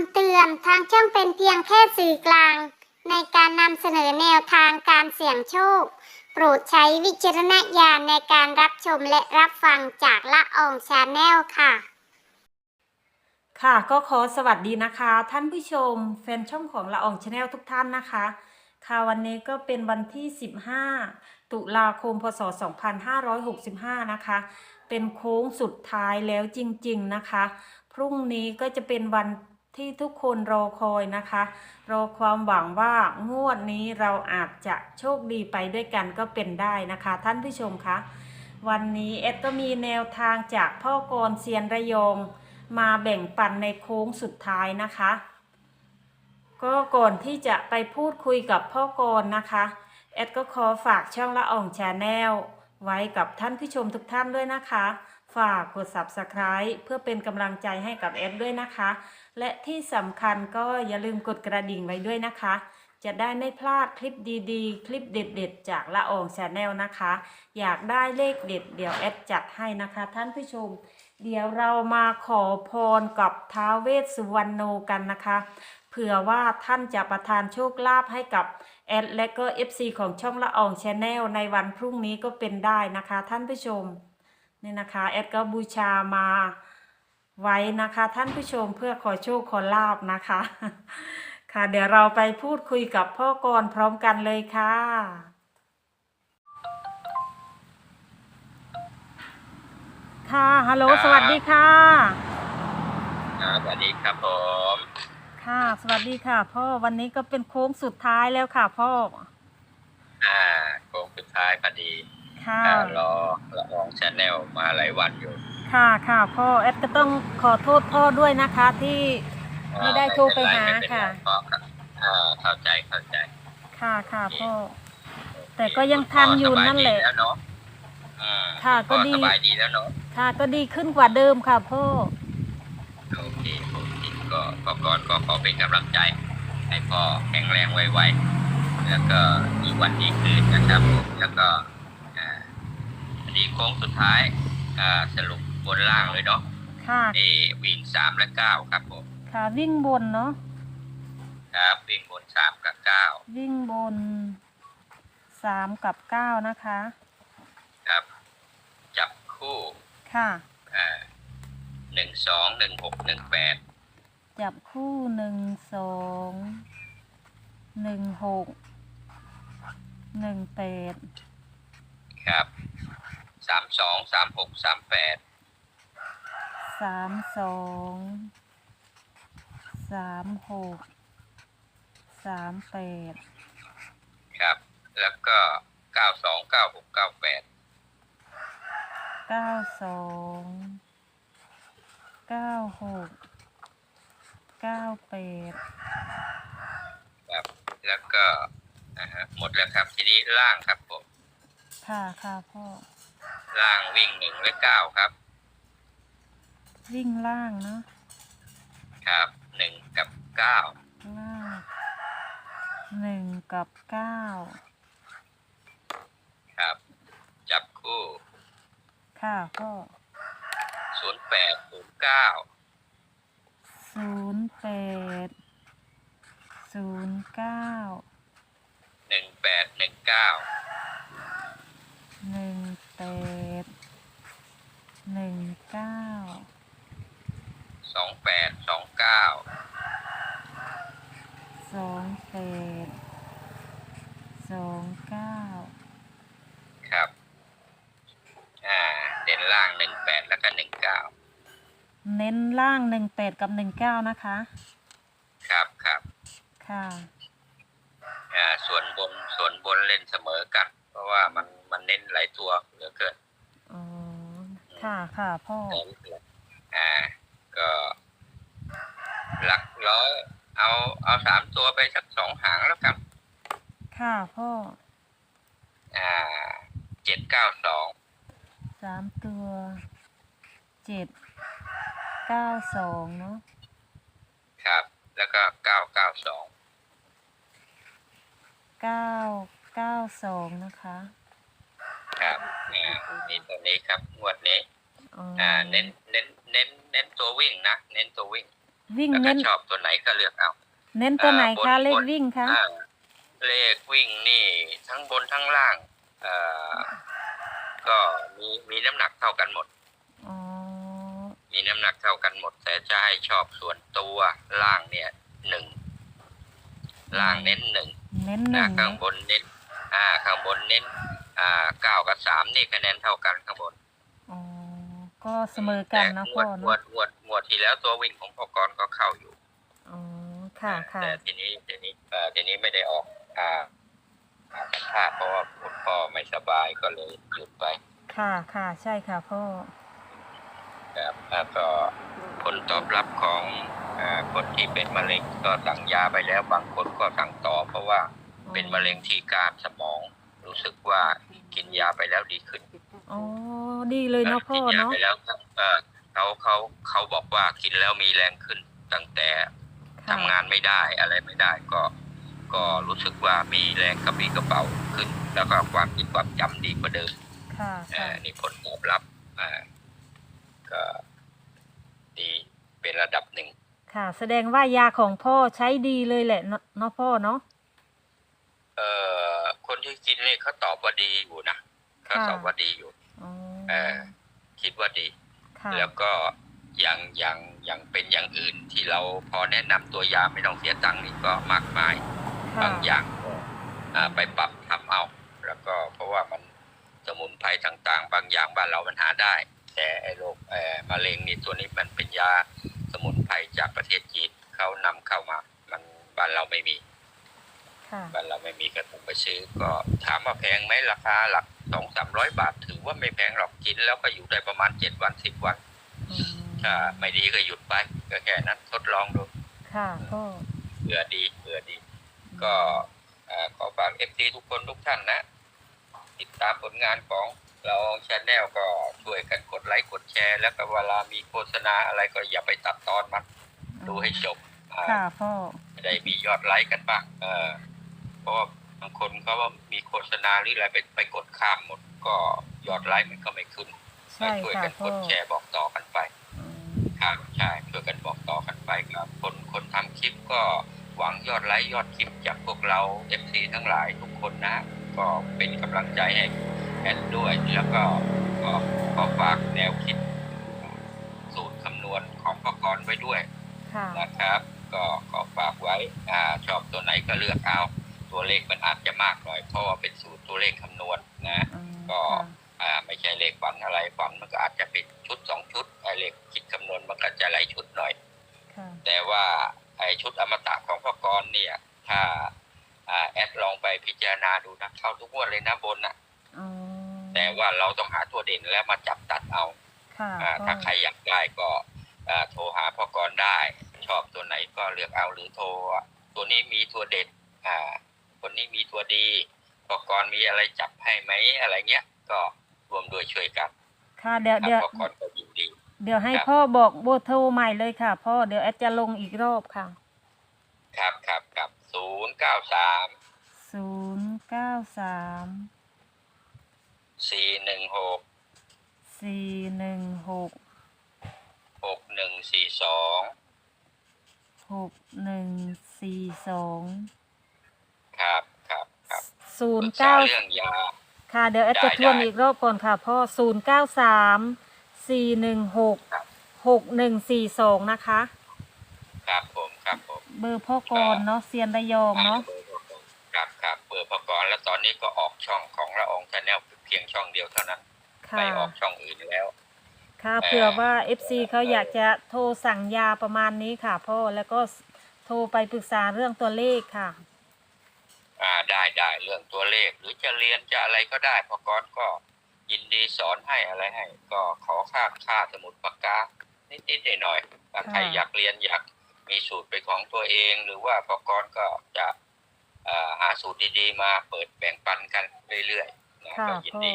ำเตือนทางช่องเป็นเพียงแค่สื่อกลาง ในการนำเสนอแนวทางการเสี่ยงโชค โปรดใช้วิจารณญาณในการรับชมและรับฟังจากละอองชาแนลค่ะ ค่ะก็ขอสวัสดีนะคะ ท่านผู้ชม แฟนช่องของละอองชาแนลทุกท่านนะคะ ค่ะวันนี้ก็เป็นวันที่ 15 ตุลาคมพศ 2565 นะคะ เป็นโค้งสุดท้ายแล้วจริง ๆ นะคะพรุ่งนี้ก็จะเป็นวัน ที่ทุกคนรอคอยนะคะ รอความหวังว่างวดนี้เราอาจจะโชคดีไปด้วยกันก็เป็นได้นะคะ ท่านผู้ชมคะวันนี้เอ็ดก็มีแนวทางจากพ่อกรเซียนระยองมาแบ่งปันในโค้งสุดท้ายนะคะ ก็ก่อนที่จะไปพูดคุยกับพ่อกรนะคะแอดก็ขอฝากช่องละอ่องชาแนลไว้กับท่านผู้ชมทุกท่านด้วยนะคะ ฝากกด subscribe เพื่อเป็นกำลังใจให้กับแอดด้วยนะคะ และที่สำคัญก็อย่าลืมกดกระดิ่งไว้ด้วยนะคะ จะได้ไม่พลาดคลิปดีๆ คลิปเด็ดๆ จากละอองชาแนลนะคะ อยากได้เลขเด็ดเดี๋ยวแอดจัดให้นะคะ ท่านผู้ชม เดี๋ยวเรามาขอพรกับท้าวเวสสุวรรณโนกันนะคะเผื่อว่าท่านจะประทานโชคลาภให้กับแอดและก็ FC ของช่องละอองชาแนลในวันพรุ่งนี้ก็เป็นได้นะคะท่านผู้ชม นี่นะคะแอดก็บูชามาไว้นะคะท่านผู้ชมเพื่อขอโชคขอลาบนะคะ ค่ะเดี๋ยวเราไปพูดคุยกับพ่อกรพร้อมกันเลยค่ะค่ะฮัลโหลครับสวัสดีค่ะครับสวัสดีครับผมค่ะ สวัสดีค่ะ พ่อวันนี้ก็เป็นโค้งสุดท้ายแล้วค่ะ พ่อ อ่าโค้งสุดท้ายพอดี ค่ะอ่ารอละอองชาแนลมาหลายวันอยู่ ค่ะค่ะพ่อแอดก็ต้องขอโทษพ่อด้วยนะคะที่ไม่ได้โทรไปหาม่เป็นไรค่ะไม่เป็นไรพ่อครับอ่าเข้าใจเข้าใจ ค่ะค่ะพ่อ แต่ก็ยังทันอยู่นั่นแหละคุณพ่อสบายดีแล้วเนาะอืมค่ะณพ่อก็ดีสบายดีแล้วเนาะค่ะก็ดีขึ้นกว่าเดิมค่ะพ่อโอเคโอเคก็ก็ก่อนก็ขอเป็นกำลังใจ ให้พ่อแข็งแรงไวๆแล้วก็มีวันดีคืนนะครับผมแล้วก็อ่า อันนี้โค้งสุดท้ายอ่าสรุปบนล่างเลยเนาะค่ะนี่วิ่งสามและเก้าครับผมค่ะวิ่งบนเนาะ ครับวิ่งบนสามกับเก้าวิ่งบนสามกับเก้านะคะ ครับ จับคู่ค่ะ อ่าหนึ่งสองหนึ่งหกหนึ่งแปดจับคู่หนึ่งสองหนึ่งหกหนึ่งแปดครับสามสองสามหกสามแปดสามสองสามหกสามแปดครับ แล้วก็เก้าสองเก้าหกเก้าแปดเก้าสองเก้าหกเก้าแปดครับ แล้วก็นะฮะหมดแล้วครับ ทีนี้ล่างครับผม ค่ะค่ะพ่อ ล่างวิ่งหนึ่งและเก้าครับ วิ่งล่างเนาะครับหนึ่งกับเก้าล่างหนึ่งกับเก้าครับ จับคู่ค่ะพ่อศูนย์แปดศูนย์เก้าศูนย์แปดศูนย์เก้าหนึ่งแปดหนึ่งเก้าหนึ่งแปดหนึ่งเก้า สองแปดสองเก้าสองแปดสองเก้าครับ อ่า เด่นล่างหนึ่งแปดแล้วก็หนึ่งเก้าเน้นล่างหนึ่งแปดกับหนึ่งเก้านะคะ ครับครับค่ะอ่าส่วนบนส่วนบนเล่นเสมอกัน เพราะว่ามันมันเน้นหลายตัวเหลือเกินอ๋อค่ะค่ะพ่อ อ่า ก็หลักร้อยเอาเอาสามตัวไปสักสองหางแล้วกัน ค่ะพ่อ อ่าเจ็ดเก้าสองสามตัวเจ็ดเก้าสองเนาะครับ แล้วก็เก้าเก้าสองเก้าเก้าสองนะคะครับอ่านี่ตัวนี้ครับงวดนี้ อ๋ออ่า เน้นเน้น เน้นเน้นตัววิ่งนะเน้นตัววิ่งวิ่งแล้วก็เน้นชอบตัวไหนก็เลือกเอา เน้นตัวไหนอ่าบนคะเลขบนวิ่งคะอ่าเลขวิ่งนี่ทั้งบนทั้งล่างเอ่อก็มีมีน้ำหนักเท่ากันหมด อ๋อมีน้ำหนักเท่ากันหมด แต่จะให้ชอบส่วนตัวล่างเนี่ยหนึ่งล่างเน้นหนึ่งเน้นหนะนึ่งข้างบนเน้น อ่า ข้างบนเน้น อ่าเก้ากับสามนี่คะแนนเท่ากันข้างบนอ๋อ ก็เสมอกันเนาะแต่พ่องวดงเนาะวดงวดงวดที่แล้วตัววิ่งของพ่อกรก็เข้าอยู่ อ๋อค่ะค่ะแต่ทีนี้ทีนี้เอ่อทีนี้ไม่ได้ออกอ่าอ่าสัมภาษณ์เพราะว่าคุณพ่อไม่สบายก็เลยหยุดไปค่ะค่ะใช่ค่ะพ่อครับแล้วก็ผลตอบรับของอ่าคนที่เป็นมะเร็งก็สั่งยาไปแล้วบางคนก็สั่งต่อ เพราะว่าเป็นมะเร็งที่กล้ามสมอง รู้สึกว่ากินยาไปแล้วดีขึ้น อ๋อดีเลยเนาะพ่อกิยาเนาะไปแล้วเอ่อเขาเขาเขาบอกว่ากินแล้วมีแรงขึ้นตั้งแต่ค่ะทำงานไม่ได้อะไรไม่ได้ก็ ก็รู้สึกว่ามีแรงกระปรี้กระเป๋าขึ้น แล้วก็ความคิดความจำดีกว่าเดิมค่ะเอ่ค่ะอนี่ผลตอบรับอ่าก็ดีเป็นระดับหนึ่งค่ะ แสดงว่ายาของพ่อใช้ดีเลยแหละเนาะเนาะพ่อเนาะเอ่อคนที่กินนี่เขาตอบว่าดีอยู่นะเขาตอบว่าดีอยู่อ๋อ เออคิดว่าดี ค่ะแล้วก็อย่างอย่างอย่างเป็นอย่างอื่นที่เราพอแนะนำตัวยาไม่ต้องเสียตังค์นี่ก็มากมาย ค่ะบางอย่างก็อ่าไปปรับทำเอา แล้วก็เพราะว่ามันสมุนไพรต่างๆ บางอย่างบ้านเรามันหาได้ แต่ไอ้โรคเอ่อมะเร็งนี่ตัวนี้มันเป็นยาสมุนไพรจากประเทศจีนเขานำเข้ามา มันบ้านเราไม่มีค่ะ บ้านเราไม่มีก็ต้องไปซื้อก็ถามว่าแพงไหมราคาหลักสองสามร้อยบาท ถือว่าไม่แพงหรอกกินแล้วก็อยู่ได้ประมาณเจ็ดวันสิบวันอืมถ้าไม่ดีก็หยุดไปก็แค่นั้นทดลองดูค่ะพ่อเผื่อดีเผื่อดี ก็เอ่อขอฝากเอฟซีทุกคนทุกท่านนะ ติดตามผลงานของเราชาแนลก็ช่วยกันกดไลค์กดแชร์ แล้วก็เวลามีโฆษณาอะไรก็อย่าไปตัดตอนมันดูให้จบอ่าค่ะพ่อจะได้มียอดไลค์กันบ้างเออ เพราะว่าบางคนเขาว่ามีโฆษณาหรืออะไรไปไปกดข้ามหมดก็ยอดไลค์มันก็ไม่ขึ้นใช่ช่วยค่ะกันพ่กอดแชร์บอกต่อกันไปอืมครับใช่ช่วยกันบอกต่อกันไปครับ คนคนทำคลิปก็หวังยอดไลค์ยอดคลิปจากพวกเราเอฟซีทั้งหลายทุกคนนะ ก็เป็นกำลังใจให้แอนด้วยแล้วก็ก็ขอฝากแนวคิด สูตรคำนวณของประกรณ์ไว้ด้วยค่ะนะครับ ก็ขอฝากไว้อ่าชอบตัวไหนก็เลือกเอา ตัวเลขมันอาจจะมากหน่อย เพราะว่าเป็นสูตรตัวเลขคำนวณนะอืมก็ค่ะอ่าไม่ใช่เลขฝันอะไรฝันมันก็อาจจะเป็นชุดสองชุดไอ้เลขคิดคำนวณมันก็จะหลายชุดหน่อยค่ะแต่ว่าไอ้ชุดอมตะของพ่อกรเนี่ย ถ้าอ่าแอดลองไปพิจารณาดูนะเข้าทุกงวดเลยนะบนนะอ๋อแต่ว่าเราต้องหาตัวเด่นแล้วมาจับตัดเอาค่ะอ่าพ่อถ้าใครอยากได้ก็อ่าโทรหาพ่อกรได้ ชอบตัวไหนก็เลือกเอาหรือโทรตัวนี้มีตัวเด็ดอ่า คนนี้มีตัวดีพ่อกรมีอะไรจับให้ไหมอะไรเงี้ย ก็รวมด้วยช่วยกันค่ะเดี๋ยวครับเดี๋ยวพ่อกรก็ยินดีเดี๋ยวให้ครับพ่อบอกเบอร์โทรใหม่เลยค่ะ พ่อเดี๋ยวแอดจะลงอีกรอบค่ะ ครับครับครับศูนย์เก้าสามศูนย์เก้าสามสี่หนึ่งหกสี่หนึ่งหกหกหนึ่งสี่สองหกหนึ่งสี่สอง ครับครับครับศูนปรึย์กษาเก้าเรื่องยา ค่ะเดี๋ยวแอดได้จะทวนได้อีกรอบก่อนค่ะพ่อศูนย์เก้าสามสี่หนึ่งหกครับหกหนึ่งสี่สองนะคะ ครับผมครับผมเบอร์พ่อกรเนาะเซียนระยองเนาะครับครับเบอร์พกรแล้วตอนนี้ก็ออกช่องของละอองชาแนลเพียงช่องเดียวเท่านั้นค่ะไม่ออกช่องอื่นแล้วค่ะเอ่อเผื่อว่า FC เขาอยากจะโทรสั่งยาประมาณนี้ค่ะพ่อแล้วก็โทรไปปรึกษาเรื่องตัวเลขค่ะ อ่าได้ได้เรื่องตัวเลข หรือจะเรียนจะอะไรก็ได้พกรก็ยินดีสอนให้อะไรให้ ก็ขอค่าค่าสมุดปากกานิดๆหน่อยๆถ้าใครค่ะอยากเรียนอยากมีสูตรเป็นของตัวเอง หรือว่าพกรก็จะอ่าหาสูตรดีๆมาเปิดแบ่งปันกันเรื่อยๆนะค่ะก็ยินพ่อดี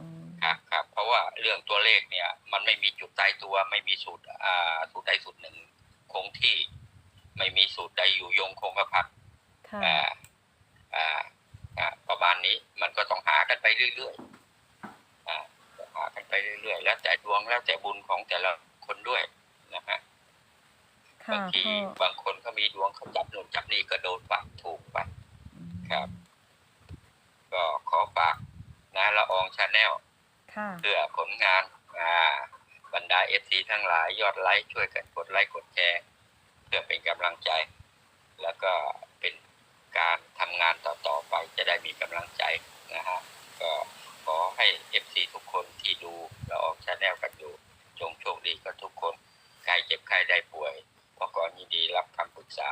อืมครับครับเพราะว่าเรื่องตัวเลขเนี่ย มันไม่มีจุดตายตัวไม่มีสูตรอ่าสูตรใดสูตรหนึ่งคงที่ ไม่มีสูตรใดอยู่ยงคงกระพันค่ะอ่าอ่าอ่า ประมาณนี้มันก็ต้องหากันไปเรื่อยๆอ่าต้องหากันไปเรื่อยๆ แล้วแต่ดวงแล้วแต่บุญของแต่ละคนด้วยนะฮะค่ะบางทีพ่อบางคนเขามีดวงเขาจับนู่นจับนี่ก็โดนปักถูกไปครับ ก็ขอฝากนะละอองชาแนลค่ะเพื่อผลงานอ่าบรรดาเอฟซีทั้งหลายยอดไลค์ช่วยกันกดไลค์กดแชร์ เพื่อเป็นกำลังใจ แล้วก็เป็น การทำงานต่อๆไปจะได้มีกำลังใจนะฮะก็ขอให้เอฟซีทุกคนที่ดูละอองชาแนลกันอยู่จงโชคดีกับทุกคนใครเจ็บใครได้ป่วยพอก่อนยินดีรับคำปรึกษา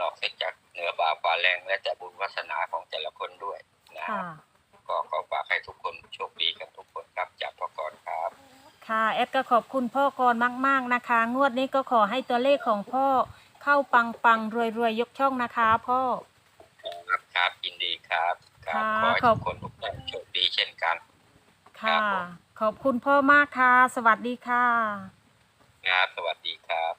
นอกจากเหนือบาฟ้าแรงและแต่บุญวาสนาของแต่ละคนด้วยนะค่ะฮะก็ขอฝากให้ทุกคนโชคดีกันทุกคนครับจากพ่อก่อนครับ ค่ะแอดก็ขอบคุณพ่อกรมากๆนะคะ งวดนี้ก็ขอให้ตัวเลขของพ่อเข้าปังปังรวยรวยๆยกช่องนะคะพ่อ ครับครับยินดี ครับครับค่ะขอให้ขอทุบกคนทุกท่านโชคดีเช่นกันครัค่ะบผมขอบคุณพ่อมากค่ะ สวัสดีค่ะ ครับ สวัสดีครับ